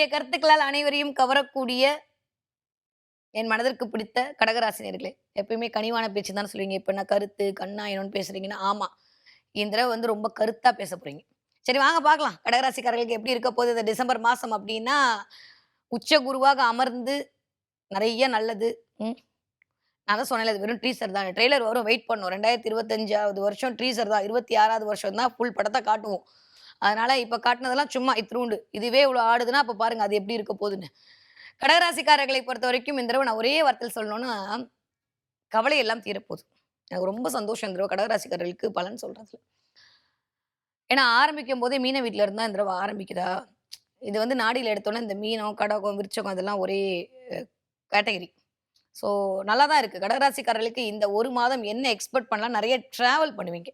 என்னுடைய கருத்துக்களால் அனைவரையும் கவரக்கூடிய என் மனதிற்கு பிடித்த கடகராசினியர்களே எப்பயுமே கனிவான பேச்சு தான் சொல்லுவீங்க. இப்போ நான் கருத்து கண்ணாயனம்னு பேசுறீங்கன்னா ஆமா. இந்த தடவை வந்து ரொம்ப கருத்தா பேச போறீங்க. சரி வாங்க பார்க்கலாம். கடகராசிக்காரர்களுக்கு எப்படி இருக்க போகுது? இந்த டிசம்பர் மாசம் அப்படின்னா உச்ச குருவாக அமர்ந்து நிறைய நல்லது. ம். நான் தான் சொன்னேன் வெறும் ட்ரீசர் தான். ட்ரெய்லர் வரும் வெயிட் பண்ணும். ரெண்டாயிரத்தி இருபத்தஞ்சாவது வருஷம் ட்ரீசர் தான். இருபத்தி ஆறாவது வருஷம் தான் ஃபுல் படத்தை காட்டுவோம். அதனால இப்போ காட்டினதெல்லாம் சும்மா இத்திரூண்டு இதுவே இவ்வளோ ஆடுதுன்னா அப்போ பாருங்க அது எப்படி இருக்க போகுதுன்னு கடகராசிக்காரர்களை பொறுத்த வரைக்கும் இந்த தடவை நான் ஒரே வார்த்தையில் சொல்லணும்னா கவலை எல்லாம் தீரப்போகுது. எனக்கு ரொம்ப சந்தோஷம் இந்த தடவை கடகராசிக்காரர்களுக்கு பலன் சொல்றதுல. ஏன்னா ஆரம்பிக்கும் போதே மீன வீட்டில் இருந்தால் இந்த தடவை ஆரம்பிக்குதா? இது வந்து நாடியில் எடுத்தோன்னே இந்த மீனம் கடகம் விருச்சகம் இதெல்லாம் ஒரே கேட்டகரி. ஸோ நல்லா தான் இருக்குது கடகராசிக்காரர்களுக்கு இந்த ஒரு மாதம் என்ன எக்ஸ்பெக்ட் பண்ணலாம் நிறைய ட்ராவல் பண்ணுவீங்க.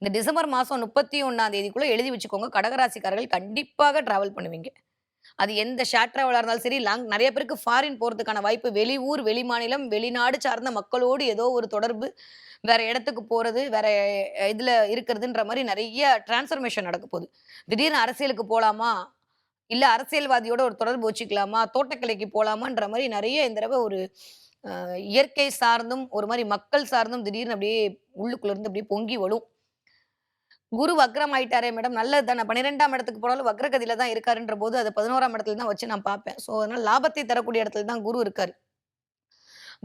இந்த டிசம்பர் மாதம் முப்பத்தி ஒன்றாம் தேதிக்குள்ளே எழுதி வச்சுக்கோங்க. கடகராசிக்காரர்கள் கண்டிப்பாக ட்ராவல் பண்ணுவீங்க. அது எந்த ஷார்ட் ட்ராவலாக இருந்தாலும் சரி லாங் நிறைய பேருக்கு ஃபாரின் போகிறதுக்கான வாய்ப்பு வெளியூர் வெளிமாநிலம் வெளிநாடு சார்ந்த மக்களோடு ஏதோ ஒரு தொடர்பு வேற இடத்துக்கு போகிறது வேற இதில் இருக்கிறதுன்ற மாதிரி நிறைய டிரான்ஸ்ஃபர்மேஷன் நடக்க போகுது. திடீர்னு அரசியலுக்கு போகலாமா இல்லை அரசியல்வாதியோட ஒரு தொடர்பு வச்சுக்கலாமா? தோட்டக்கலைக்கு போகலாமான்ற மாதிரி நிறைய இந்த தடவை ஒரு இயற்கை சார்ந்தும் ஒரு மாதிரி மக்கள் சார்ந்தும் திடீர்னு அப்படியே உள்ளுக்குள்ள இருந்து அப்படியே பொங்கி வரும். குரு வக்ரம் ஆயிட்டாரே மேடம் நல்லது தானே பன்னிரெண்டாம் இடத்துக்கு போனாலும் வக்ரகதியில தான் இருக்காருன்ற போது அது பதினோராம் இடத்துல தான் வச்சு நான் பார்ப்பேன். ஸோ அதனால லாபத்தை தரக்கூடிய இடத்துல தான் குரு இருக்காரு.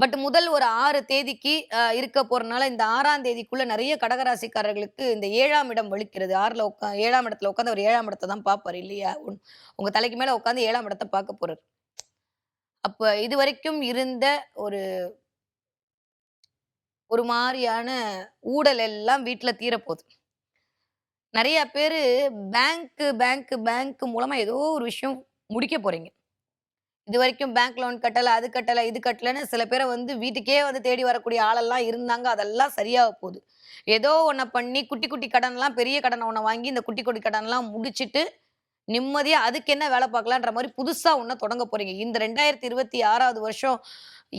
பட் முதல் ஒரு ஆறு தேதிக்கு இருக்க போறனால இந்த ஆறாம் தேதிக்குள்ள நிறைய கடகராசிக்காரர்களுக்கு இந்த ஏழாம் இடம் வலிக்கிறது. ஆறுல உட்கா ஏழாம் இடத்துல உட்காந்து அவர் ஏழாம் இடத்தை தான் பார்ப்பாரு இல்லையா? உன்- உங்க தலைக்கு மேல உட்காந்து ஏழாம் இடத்தை பார்க்க போறாரு. அப்போ இது வரைக்கும் இருந்த ஒரு ஒரு மாதிரியான ஊடல் எல்லாம் வீட்டில் தீரப்போகுது. நிறைய பேர் பேங்க்கு பேங்க்கு பேங்க்கு மூலமாக ஏதோ ஒரு விஷயம் முடிக்க போகிறீங்க இது வரைக்கும் பேங்க் லோன் கட்டலை அது கட்டலை இது கட்டலைன்னு சில பேரை வந்து வீட்டுக்கே வந்து தேடி வரக்கூடிய ஆளெல்லாம் இருந்தாங்க. அதெல்லாம் சரியாக போகுது. ஏதோ ஒன்றை பண்ணி குட்டி குட்டி கடன்லாம் பெரிய கடனை ஒன்று வாங்கி இந்த குட்டி குட்டி கடன்லாம் முடிச்சிட்டு நிம்மதியா அதுக்கு என்ன வேலை பார்க்கலான்ற மாதிரி புதுசா ஒன்றை தொடங்க போறீங்க. இந்த ரெண்டாயிரத்தி இருபத்தி ஆறாவது வருஷம்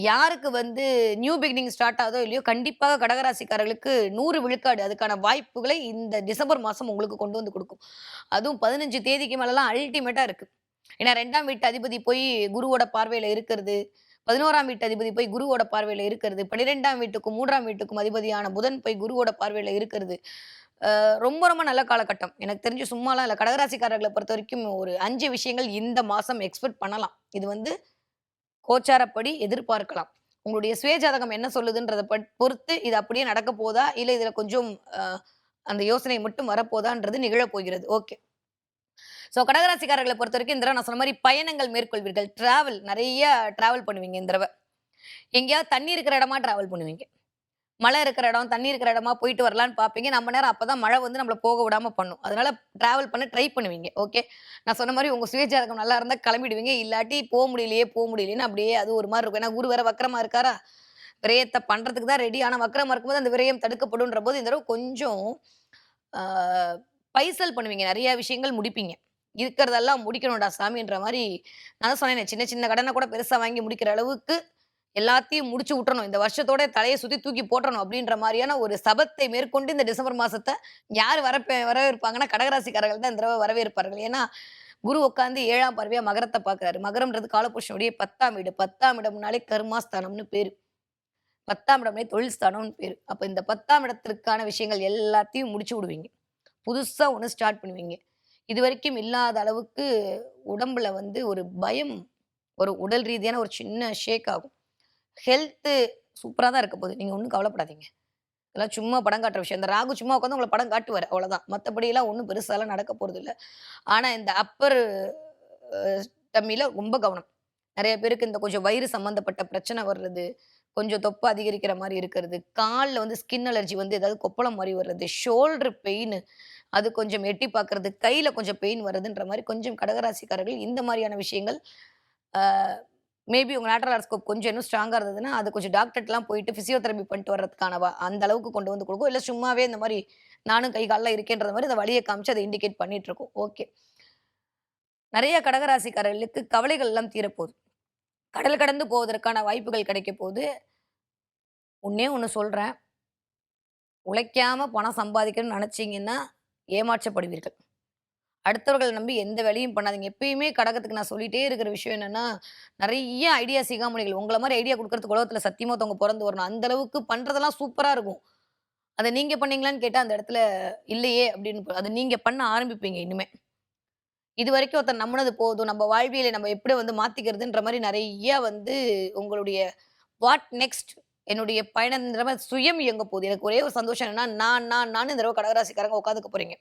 யாருக்கு வந்து நியூ பிகினிங் ஸ்டார்ட் ஆகுதோ இல்லையோ கண்டிப்பாக கடகராசிக்காரர்களுக்கு நூறு விழுக்காடு அதுக்கான வாய்ப்புகளை இந்த டிசம்பர் மாதம் உங்களுக்கு கொண்டு வந்து கொடுக்கும். அதுவும் பதினஞ்சு தேதிக்கு மேலலாம் அல்டிமேட்டா இருக்கு. ஏன்னா ரெண்டாம் வீட்டு அதிபதி போய் குருவோட பார்வையில இருக்கிறது பதினோராம் வீட்டு அதிபதி போய் குருவோட பார்வையில இருக்கிறது பன்னிரெண்டாம் வீட்டுக்கும் மூன்றாம் வீட்டுக்கும் அதிபதியான புதன் போய் குருவோட பார்வையில இருக்கிறது. ரொம்ப ரொம்ப நல்ல காலகட்டம். எனக்கு தெரிஞ்சு சும்மாலாம் இல்லை. கடகராசிக்காரர்களை பொறுத்த வரைக்கும் ஒரு அஞ்சு விஷயங்கள் இந்த மாதம் எக்ஸ்பெக்ட் பண்ணலாம். இது வந்து கோச்சாரப்படி எதிர்பார்க்கலாம். உங்களுடைய சுயஜாதகம் என்ன சொல்லுதுன்றதை பட்- பொறுத்து இது அப்படியே நடக்க போதா? இல்லை இதில் கொஞ்சம் அந்த யோசனை மட்டும் வரப்போதான்றது நிகழப் போகிறது. ஓகே. ஸோ கடகராசிக்காரர்களை பொறுத்த வரைக்கும் இந்த நான் சொன்ன மாதிரி பயணங்கள் மேற்கொள்வீர்கள். டிராவல் நிறைய டிராவல் பண்ணுவீங்க இந்த தடவை. எங்கேயாவது தண்ணி இருக்கிற இடமா டிராவல் பண்ணுவீங்க. மழை இருக்கிற இடம் தண்ணி இருக்கிற இடமா போயிட்டு வரலான்னு பார்ப்பீங்க. நம்ம நேரம் அப்பதான் மழை வந்து நம்மளை போக விடாம பண்ணும். அதனால டிராவல் பண்ண ட்ரை பண்ணுவீங்க. ஓகே நான் சொன்ன மாதிரி உங்க சுயஜாதகம் நல்லா இருந்தா கிளம்பிடுவீங்க. இல்லாட்டி போக முடியலையே போக முடியலையேன்னு அப்படியே அது ஒரு மாதிரி இருக்கும். ஏன்னா குரு வேற வக்கரமா இருக்காரா? விரயத்தை பண்றதுக்கு தான் ரெடி ஆனால் வக்கரமா இருக்கும்போது அந்த விரயம் தடுக்கப்படும்ன்ற போது இந்த தடவை கொஞ்சம் பைசல் பண்ணுவீங்க. நிறைய விஷயங்கள் முடிப்பீங்க. இருக்கிறதெல்லாம் முடிக்கணும்டா சாமின்ற மாதிரி நான் சொன்னேன் சின்ன சின்ன கடனை கூட பெருசாக வாங்கி முடிக்கிற அளவுக்கு எல்லாத்தையும் முடிச்சு விட்டுறணும். இந்த வருஷத்தோட தலையை சுத்தி தூக்கி போட்டணும் அப்படின்ற மாதிரியான ஒரு சபத்தை மேற்கொண்டு இந்த டிசம்பர் மாசத்தை யார் வரப்ப வரவேற்பாங்கன்னா கடகராசிக்காரர்கள் தான் இந்த தடவை வரவேற்பார்கள். ஏன்னா குரு உட்காந்து ஏழாம் பார்வையா மகரத்தை பார்க்கறாரு. மகரம்ன்றது காலபுருஷனுடைய பத்தாம் வீடு. பத்தாம் இடம்னாலே கருமாஸ்தானம்னு பேரு. பத்தாம் இடம்னே தொழில் ஸ்தானம்னு பேரு. அப்ப இந்த பத்தாம் இடத்திற்கான விஷயங்கள் எல்லாத்தையும் முடிச்சு விடுவீங்க. புதுசா ஒன்று ஸ்டார்ட் பண்ணுவீங்க. இது வரைக்கும் இல்லாத அளவுக்கு உடம்புல வந்து ஒரு பயம் ஒரு உடல் ரீதியான ஒரு சின்ன ஷேக் ஆகும். ஹெல்த்து சூப்பராக தான் இருக்க போகுது. நீங்கள் ஒன்றும் கவலைப்படாதீங்க. இதெல்லாம் சும்மா படம் காட்டுற விஷயம். இந்த ராகு சும்மா உட்காந்து உங்களை படம் காட்டுவார். அவ்வளோதான் மற்றபடியெல்லாம் ஒன்றும் பெருசாலாம் நடக்க போகிறது இல்லை. ஆனால் இந்த அப்பர் டம்மியில் ரொம்ப கவனம். நிறைய பேருக்கு இந்த கொஞ்சம் வயிறு சம்மந்தப்பட்ட பிரச்சனை வர்றது கொஞ்சம் தொப்பை அதிகரிக்கிற மாதிரி இருக்கிறது காலில் வந்து ஸ்கின் அலர்ஜி வந்து ஏதாவது கொப்பளம் மாதிரி வர்றது ஷோல்டர் பெயின் அது கொஞ்சம் எட்டி பார்க்கறது கையில் கொஞ்சம் பெயின் வருதுன்ற மாதிரி கொஞ்சம் கடகராசிக்காரர்கள் இந்த மாதிரியான விஷயங்கள் மேபி உங்கள் லேட்டரல் ஸ்கோப் கொஞ்சம் இன்னும் ஸ்ட்ராங்காக இருந்ததுன்னா அது கொஞ்சம் டாக்டர்லாம் போயிட்டு ஃபிசியோதெரப்பி பண்ணிட்டு வர்றதுக்கானவா அந்த அளவுக்கு கொண்டு வந்து கொடுக்கும். இல்லை சும்மாவே இந்த மாதிரி நானும் கை காலில் இருக்கேன்றது மாதிரி இந்த வழியை காமிச்சு அதை இண்டிகேட் பண்ணிட்டு இருக்கோம். ஓகே நிறைய கடகராசிக்காரர்களுக்கு கவலைகள் எல்லாம் தீரப்போகுது. கடல் கடந்து போவதற்கான வாய்ப்புகள் கிடைக்க போகுது ஒன்னே ஒன்று சொல்கிறேன் உழைக்காமல் பணம் சம்பாதிக்கணும்னு நினச்சிங்கன்னா ஏமாற்றப்படுவீர்கள். அடுத்தவர்களை நம்பி எந்த வேலையும் பண்ணாதீங்க. எப்பயுமே கடகத்துக்கு நான் சொல்லிட்டே இருக்கிற விஷயம் என்னன்னா, நிறைய ஐடியா சிகாமணிகள் உங்களை மாதிரி ஐடியா கொடுக்கறதுக்கு உலகத்துல சத்தியமா தவங்க பிறந்து வரணும். அந்த அளவுக்கு பண்றதெல்லாம் சூப்பரா இருக்கும். அதை நீங்க பண்ணீங்களான்னு கேட்டா, அந்த இடத்துல இல்லையே அப்படின்னு அதை நீங்க பண்ண ஆரம்பிப்பீங்க இனிமே. இதுவரைக்கும் ஒருத்தர் நம்மனது போதும். நம்ம வாழ்வியலை நம்ம எப்படி வந்து மாத்திக்கிறதுன்ற மாதிரி நிறைய வந்து உங்களுடைய வாட் நெக்ஸ்ட் என்னுடைய பயணம்ன்ற மாதிரி சுயம் இயங்க போகுது. எனக்கு ஒரே ஒரு சந்தோஷம் என்னன்னா, நான் நான் நான் இந்த தடவை கடகராசிக்காரங்க உட்காந்துக்க போறீங்க.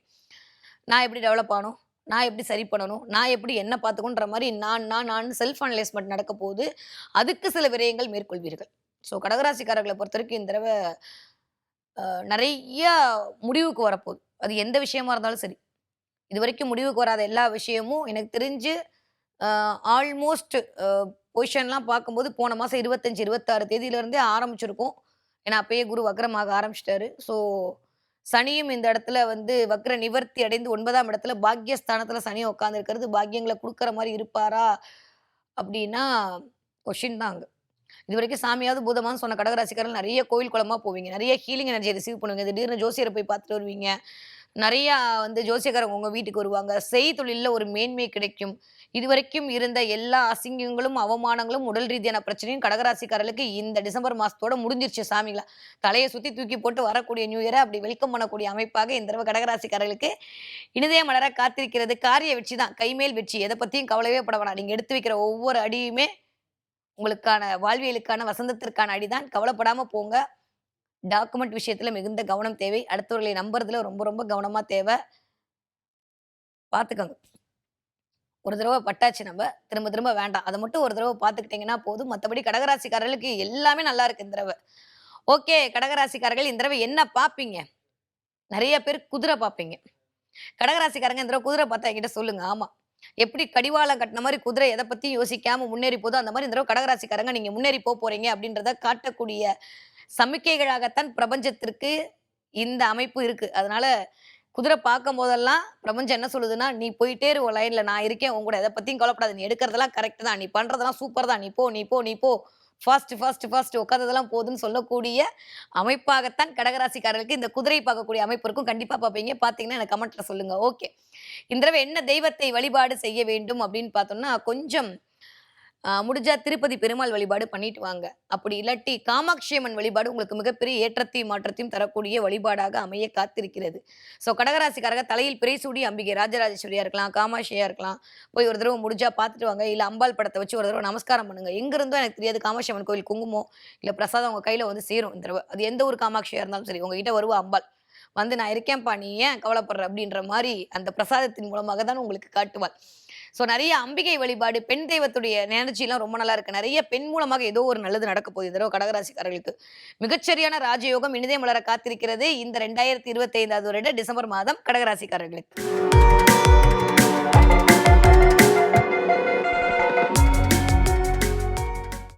நான் எப்படி டெவலப் ஆகணும்? நான் எப்படி சரி பண்ணணும்? நான் எப்படி என்ன பார்த்துக்கணுன்ற மாதிரி நான் நான் நான் செல்ஃப் அனலைஸ்மெண்ட் நடக்க போகுது. அதுக்கு சில விரயங்கள் மேற்கொள்வீர்கள். ஸோ கடகராசிக்காரர்கள பொறுத்தவரைக்கும் இந்த தடவை நிறைய முடிவுக்கு வரப்போகுது. அது எந்த விஷயமா இருந்தாலும் சரி. இது வரைக்கும் முடிவுக்கு வராத எல்லா விஷயமும் எனக்கு தெரிஞ்சு ஆல்மோஸ்ட் பொசிஷன்லாம் பார்க்கும்போது போன மாதம் இருபத்தஞ்சி இருபத்தாறு தேதியிலிருந்தே ஆரம்பிச்சிருக்கும். ஏன்னா அப்பயே குரு வக்ரமாக ஆரம்பிச்சிட்டாரு ஸோ சனியும் இந்த இடத்துல வந்து வக்ர நிவர்த்தி அடைந்து ஒன்பதாம் இடத்துல பாக்யஸ்தானத்துல சனி உட்காந்துருக்கிறது பாக்கியங்களை கொடுக்குற மாதிரி இருப்பாரா? அப்படின்னா கொஷின் தான் அங்க. இதுவரைக்கும் சாமியாவது, பூதமானு சொன்ன கடகராசிக்காரர்கள் நிறைய கோயில் குளமா போவீங்க. நிறைய ஹீலிங் எனர்ஜிய ரிசீவ் பண்ணுவீங்க. திடீர்னு ஜோசியரை போய் பார்த்துட்டு வருவீங்க. நிறையா வந்து ஜோசியக்காரங்க உங்கள் வீட்டுக்கு வருவாங்க. செய்தொழில்ல ஒரு மேன்மை கிடைக்கும். இதுவரைக்கும் இருந்த எல்லா அசிங்கங்களும், அவமானங்களும், உடல் ரீதியான பிரச்சனையும் கடகராசிக்காரர்களுக்கு இந்த டிசம்பர் மாதத்தோட முடிஞ்சிருச்சு சாமிங்களா. தலையை சுற்றி தூக்கி போட்டு வரக்கூடிய நியூ இயரை அப்படி வெல்கம் பண்ணக்கூடிய அமைப்பாக இந்த தடவை கடகராசிக்காரர்களுக்கு இனிதய மலர காத்திருக்கிறது. காரிய வெற்றி தான். கைமேல் வெற்றி. எதை பற்றியும் கவலையே பட வேணாம். நீங்கள் எடுத்து வைக்கிற ஒவ்வொரு அடியுமே உங்களுக்கான வாழ்வியலுக்கான வசந்தத்திற்கான அடிதான். கவலைப்படாமல் போங்க. டாக்குமெண்ட் விஷயத்துல மிகுந்த கவனம் தேவை. அடுத்தவர்களை நம்புறதுல ரொம்ப ரொம்ப கவனமா தேவை பார்த்துக்கோங்க ஒரு தடவை பட்டாச்சு நம்ம திரும்ப திரும்ப வேண்டாம். அதை மட்டும் ஒரு தடவை பார்த்துக்கிட்டீங்கன்னா போதும். மத்தபடி கடகராசிக்காரர்களுக்கு எல்லாமே நல்லா இருக்கு இந்த தடவை ஓகே கடகராசிக்காரர்கள் இந்த தடவை என்ன பார்ப்பீங்க? நிறைய பேர் குதிரை பார்ப்பீங்க. கடகராசிக்காரங்க இந்த தடவை குதிரை பார்த்தா என்கிட்ட சொல்லுங்க. ஆமா. எப்படி கடிவாளம் கட்டின மாதிரி குதிரை எதை பத்தியும் யோசிக்காம முன்னேறி போதோ, அந்த மாதிரி இந்த தடவை கடகராசிக்காரங்க நீங்க முன்னேறி போ போறீங்க அப்படின்றத காட்டக்கூடிய சமிக்கைகளாகத்தான் பிரபஞ்சத்திற்கு இந்த அமைப்பு இருக்கு. அதனால குதிரை பார்க்கும் போதெல்லாம் பிரபஞ்சம் என்ன சொல்லுதுன்னா, "நீ போயிட்டே இரு லைன்ல. நான் இருக்கேன் உன் கூட. எத பத்தியும் நீ எடுக்கிறதெல்லாம் கரெக்ட் தான். நீ பண்றதெல்லாம் சூப்பர் தான். நீ போ, நீ போ, நீ போ. ஃபர்ஸ்ட் ஃபர்ஸ்ட் ஃபர்ஸ்ட் உட்காந்ததெல்லாம் போதும்னு சொல்லக்கூடிய அமைப்பாகத்தான் கடகராசிக்காரர்களுக்கு இந்த குதிரை பார்க்கக்கூடிய அமைப்பு இருக்கும். கண்டிப்பா பார்ப்பீங்க. பார்த்தீங்கன்னா எனக்கு கமெண்ட்ல சொல்லுங்க. ஓகே. இந்த தடவை என்ன தெய்வத்தை வழிபாடு செய்ய வேண்டும் அப்படின்னு பார்த்தோம்னா, கொஞ்சம் முடிஞ்சா திருப்பதி பெருமாள் வழிபாடு பண்ணிட்டு வாங்க. அப்படி இல்லாட்டி காமாட்சி அம்மன் வழிபாடு உங்களுக்கு மிகப்பெரிய ஏற்றத்தையும், மாற்றத்தையும் தரக்கூடிய வழிபாடாக அமைய காத்திருக்கிறது. ஸோ கடகராசிக்காரங்க தலையில் பிரைசூடி அம்பிகை ராஜராஜேஸ்வரியா இருக்கலாம், காமாட்சியா இருக்கலாம். போய் ஒரு தடவை முடிஞ்சா பார்த்துட்டு வாங்க. இல்லை அம்பாள் படத்தை வச்சு ஒரு தடவை நமஸ்காரம் பண்ணுங்க. எங்கிருந்தோ எனக்கு தெரியாது காமாட்சி அம்மன் கோயில் குங்குமம், இல்லை பிரசாதம் உங்க கையில வந்து சேரும் இந்த தடவ. அது எந்த ஒரு காமாட்சியா இருந்தாலும் சரி. உங்ககிட்ட வருவா அம்பாள். வந்து "நான் இருக்கேன்ப்பா. நீ ஏன் கவலைப்படுற?" அப்படின்ற மாதிரி அந்த பிரசாதத்தின் மூலமாக தான் உங்களுக்கு காட்டுவாள். ஸோ நிறைய அம்பிகை வழிபாடு, பெண் தெய்வத்துடைய எனர்ஜிலாம் ரொம்ப நல்லா இருக்கு. நிறைய பெண் மூலமாக ஏதோ ஒரு நல்லது நடக்க போகுது இந்த தடவ கடகராசிக்காரர்களுக்கு. மிகச்சரியான ராஜயோகம் இனிதே மலர காத்திருக்கிறது. இந்த 2025வது வருட டிசம்பர் மாதம் கடகராசிக்காரர்களுக்கு.